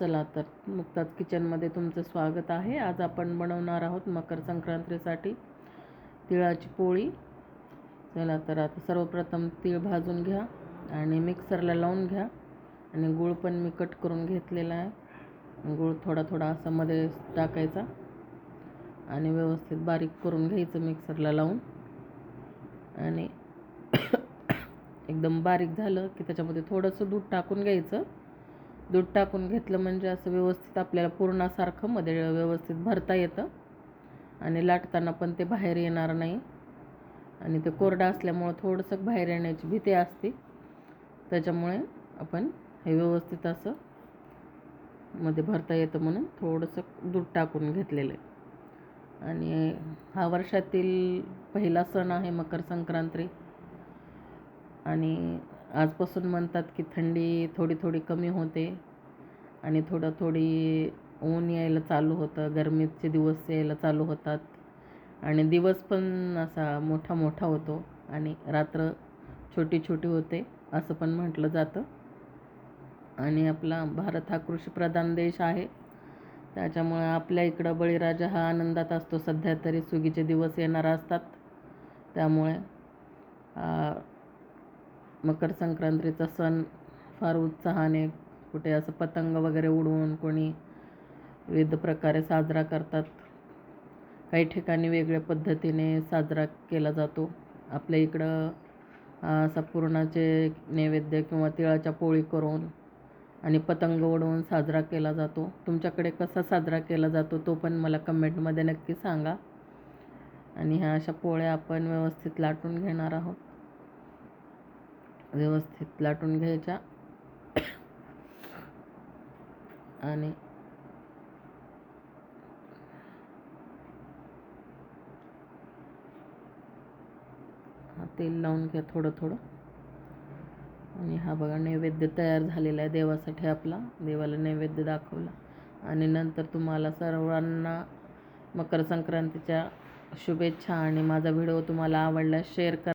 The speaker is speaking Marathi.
चला तर मुक्ताज किचनमध्ये तुमचं स्वागत आहे. आज आपण बनवणार आहोत मकर संक्रांतीसाठी तिळाची पोळी. चला तर आता सर्वप्रथम तीळ भाजून घ्या आणि मिक्सरला लावून घ्या. आणि गूळ पण मी कट करून घेतलेला आहे. गूळ थोडा थोडा असा मध्ये टाकायचा. आणि व्यवस्थित बारीक करून घ्यायचं मिक्सरला लावून. आणि एकदम बारीक झालं की त्याच्यामध्ये थोडंसं दूध टाकून घ्यायचं. दूध टाकून घेतलं म्हणजे असं व्यवस्थित आपल्याला पूर्णासारखं मध्ये व्यवस्थित भरता येतं. आणि लाटताना पण ते बाहेर येणार नाही. आणि ते कोरडं असल्यामुळं थोडंसं बाहेर येण्याची भीती असते. त्याच्यामुळे आपण हे व्यवस्थित असं मध्ये भरता येतं म्हणून थोडंसं दूध टाकून घेतलेलं आहे. आणि हा वर्षातील पहिला सण आहे मकर संक्रांती. आणि आजपासून म्हणतात की थंडी थोडी थोडी कमी होते आणि थोडं थोडी ऊन यायला चालू होतं गरमीचे दिवस यायला चालू होतात. आणि दिवस पण असा मोठा मोठा होतो आणि रात्र छोटी छोटी होते असं पण म्हटलं जातं. आणि आपला भारत हा कृषीप्रधान देश आहे. त्याच्यामुळे आपल्या इकडं बळीराजा हा आनंदात असतो. सध्या तरी सुगीचे दिवस येणार असतात. त्यामुळे मकर संक्रांतीचा सण फार उत्साहाने कुठे असं पतंग वगैरे उडवून कोणी विविध प्रकारे साजरा करतात. काही ठिकाणी वेगळ्या पद्धतीने साजरा केला जातो. आपल्या इकडं असा पुरणाचे नैवेद्य किंवा तिळाच्या पोळी करून आणि पतंग उडवून साजरा केला जातो. तुमच्याकडे कसा साजरा केला जातो तो पण मला कमेंटमध्ये नक्की सांगा. आणि ह्या अशा पोळ्या आपण व्यवस्थित लाटून घेणार आहोत. व्यवस्थित लाटून घ्यायच्या. आणि तेल लावून घ्या थोडं थोडं आणि हा बघा नैवेद्य तयार झालेला आहे देवासाठी आपला. देवाला नैवेद्य दाखवला. आणि नंतर तुम्हाला सर्वांना मकर संक्रांतीच्या शुभेच्छा आणि माझा व्हिडिओ तुम्हाला आवडला शेअर करा.